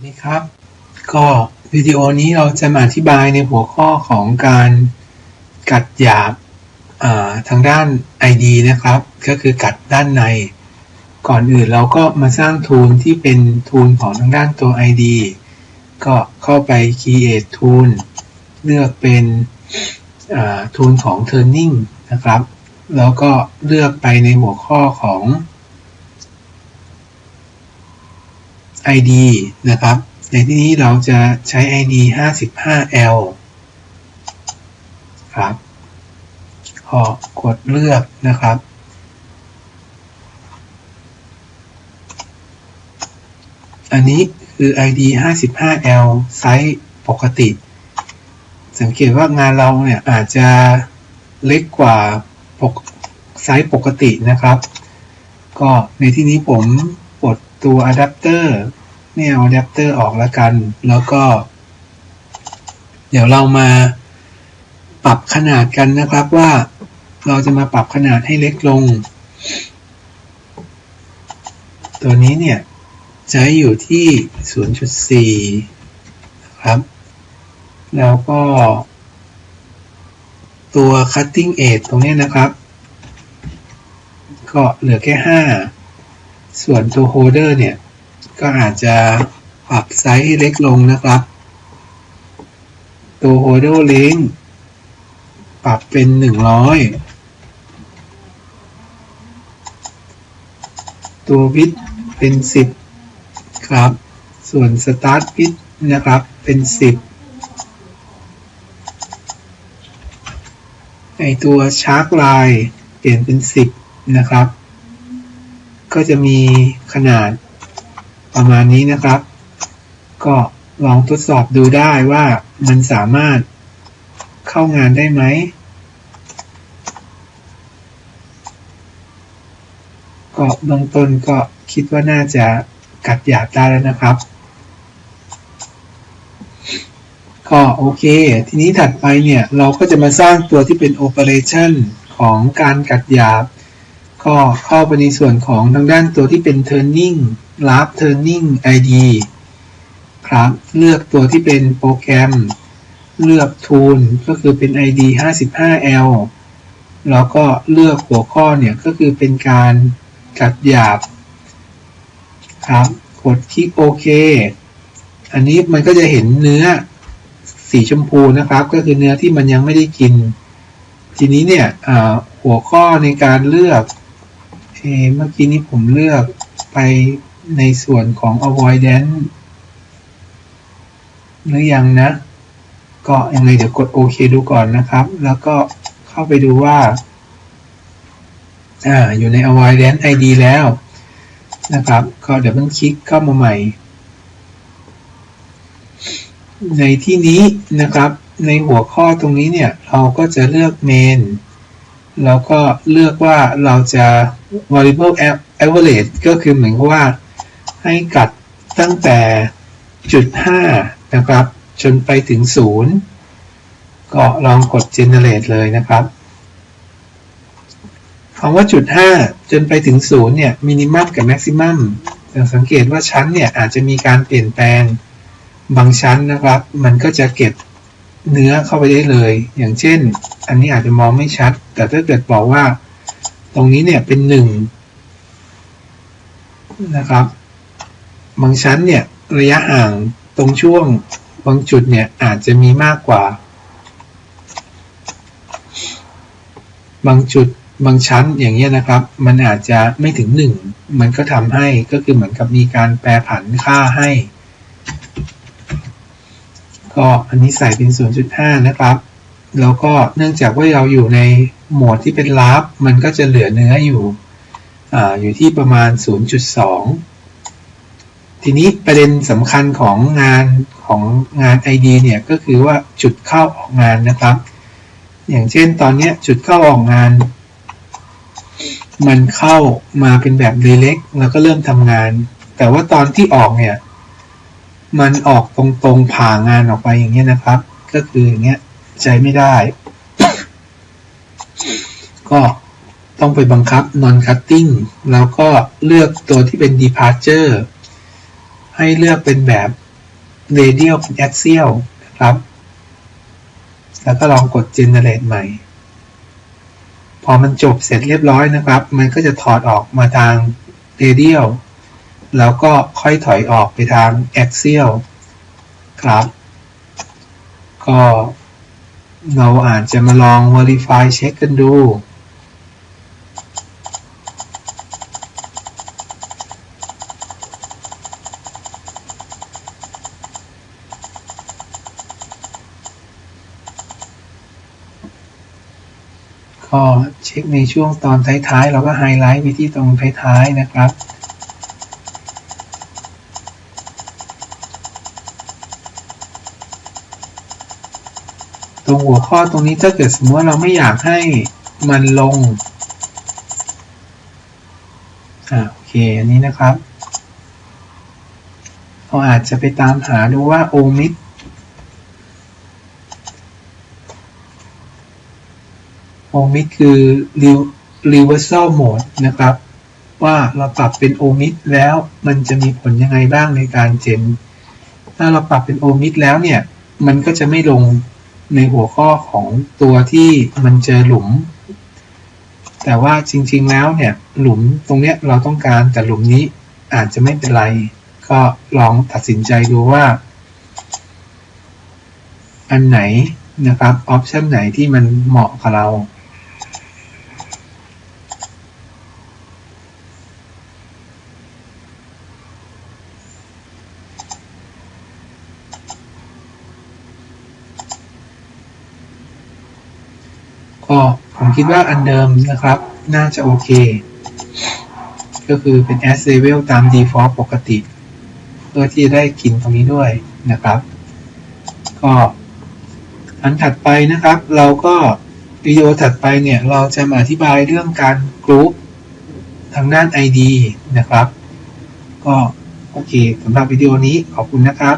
สวัสดีครับ ก็วิดีโอนี้เราจะมาอธิบายในหัวข้อของการกัดหยาบทางด้าน ID นะครับ ก็คือกัดด้านใน ก่อนอื่นเราก็มาสร้างทูลที่เป็นทูลของทางด้านตัว ID ก็เข้าไป create tool เลือกเป็นทูลของ turning นะครับ แล้วก็เลือกไปในหัวข้อของ ID นะครับ ในที่นี้เราจะใช้ ID 55L ครับขอกดเลือกนะครับ อันนี้คือ ID 55L ไซส์ปกติ สังเกตว่างานเราเนี่ยอาจจะเล็กกว่าปกไซส์ปกตินะครับ ก็ในที่นี้ผมปลดตัวอะแดป เตอร์เนี่ยเอาอะแดปเตอร์ออกแล้วกัน แล้วก็ เดี๋ยวเรามาปรับขนาดกันนะครับว่าเราจะมาปรับขนาดให้เล็กลง ตัวนี้เนี่ยใช้อยู่ที่ 0.4 นะครับ แล้วก็ตัว cutting edge ตรงนี้นะครับ ก็เหลือแค่ 5 ส่วนตัว holder เนี่ย ก็อาจจะปรับไซส์ให้เล็กลงนะครับ ตัว holder length ปรับเป็น 100 ตัว width เป็น 10 ครับ ส่วน start width นะครับเป็น 10ไอตัว shark line เปลี่ยนเป็น 10 นะครับ ก็จะมีขนาด ประมาณนี้นะครับ ก็ลองทดสอบดูได้ว่ามันสามารถเข้างานได้ไหม ก็เบื้องต้นก็คิดว่าน่าจะกัดหยาบได้แล้วนะครับ ก็โอเค ทีนี้ถัดไปเนี่ย เราก็จะมาสร้างตัวที่เป็น operation ของการกัดหยาบ ก็เข้าไปในส่วนของทางด้านตัวที่เป็น turning lab turning id ครับ เลือกตัวที่เป็นโปรแกรม เลือก tool ก็คือเป็น id 55l แล้วก็เลือกหัวข้อเนี่ยก็คือเป็นการกัดหยาบครับ กดคลิกโอเค อันนี้มันก็จะเห็นเนื้อสีชมพูนะครับ ก็คือเนื้อที่มันยังไม่ได้กิน ทีนี้เนี่ยหัวข้อในการเลือก เเมื่อกี้นี้ผมเลือกไปในส่วนของ avoidance หรือยังนะ ก็ยังไงเดี๋ยวกดโอเคดูก่อนนะครับ แล้วก็เข้าไปดูว่า อ่า อยู่ใน avoidance id แล้วนะครับ ก็เดี๋ยวมันคลิกเข้ามาใหม่ ในที่นี้นะครับ ในหัวข้อตรงนี้เนี่ย เราก็จะเลือก main แล้วก็เลือกว่าเราจะ variable average ก็คือเหมือนกับว่าให้กัดตั้งแต่จุด5นะครับ จนไปถึง 0 ก็ลองกด generate เลยนะครับคำว่าจุด 5 จนไปถึง 0 เนี่ย minimum กับ maximum สังเกตว่าชั้นเนี่ย อาจจะมีการเปลี่ยนแปลงบางชั้นนะครับ มันก็จะเก็บ เนื้อเข้าไปได้เลย อย่างเช่น อันนี้อาจจะมองไม่ชัด แต่ถ้าเกิดบอกว่า ตรงนี้เนี่ยเป็น1นะครับ บางชั้นเนี่ยระยะห่างตรงช่วงบางจุดเนี่ยอาจจะมีมากกว่า บางจุดบางชั้นอย่างเงี้ยนะครับ มันอาจจะไม่ถึง1มันก็ทำให้ก็คือเหมือนกับมีการแปรผันค่าให้ ก็อันนี้ใส่เป็น 0.5 นะครับ แล้วก็เนื่องจากว่าเราอยู่ในโหมดที่เป็นลาฟมันก็จะเหลือเนื้ออยู่ออยู่ที่ประมาณ 0.2 ทีนี้ประเด็นสำคัญของงานของงาน ID เนี่ยก็คือว่าจุดเข้าออกงานนะครับ อย่างเช่นตอนนี้จุดเข้าออกงาน มันเข้ามาเป็นแบบเล็กแล้วก็เริ่มทำงาน แต่ว่าตอนที่ออกเนี่ย มันออกตรงๆผ่างานออกไปอย่างเงี้ยนะครับ ก็คืออย่างเงี้ยใช้ไม่ได้ ก็ต้องไปบังคับ non cutting แล้วก็เลือกตัวที่เป็น departure ให้เลือกเป็นแบบ radial เป็น axial นะครับ แล้วก็ลองกด generate ใหม่ พอมันจบเสร็จเรียบร้อยนะครับ มันก็จะถอดออกมาทาง radial แล้วก็ค่อยถอยออกไปทาง axial ครับ ก็เราอาจจะมาลอง verify เช็คกันดู ก็เช็คในช่วงตอนท้ายๆ เราก็ไฮไลท์ไปที่ตรงท้ายๆนะครับ รงหัวข้อตรงนี้ถ้าเกิดสมมติว่าเราไม่อยากให้มันลงอ่าโอเค อันนี้นะครับ เราอาจจะไปตามหาดูว่า omit omit คือ reversal mode นะครับ ว่าเราปรับเป็น omit แล้วมันจะมีผลยังไงบ้างในการเจน ถ้าเราปรับเป็น omit แล้วเนี่ย มันก็จะไม่ลง ในหัวข้อของตัวที่มันเจอหลุม แต่ว่าจริง ๆ แล้วเนี่ย หลุมตรงเนี้ยเราต้องการแต่หลุมนี้อาจจะไม่เป็นไร ก็ลองตัดสินใจดูว่า อันไหนนะครับ ออปชันไหนที่มันเหมาะกับเรา ก็ผมคิดว่าอันเดิมนะครับ น่าจะโอเค ก็คือเป็น as level ตาม default ปกติ เพื่อที่จะได้กินตรงนี้ด้วยนะครับ ก็อันถัดไปนะครับ เราก็วิดีโอถัดไปเนี่ย เราจะมาอธิบายเรื่องการกรุ๊ปทางด้าน ID นะครับ ก็โอเคสำหรับวิดีโอนี้ขอบคุณนะครับ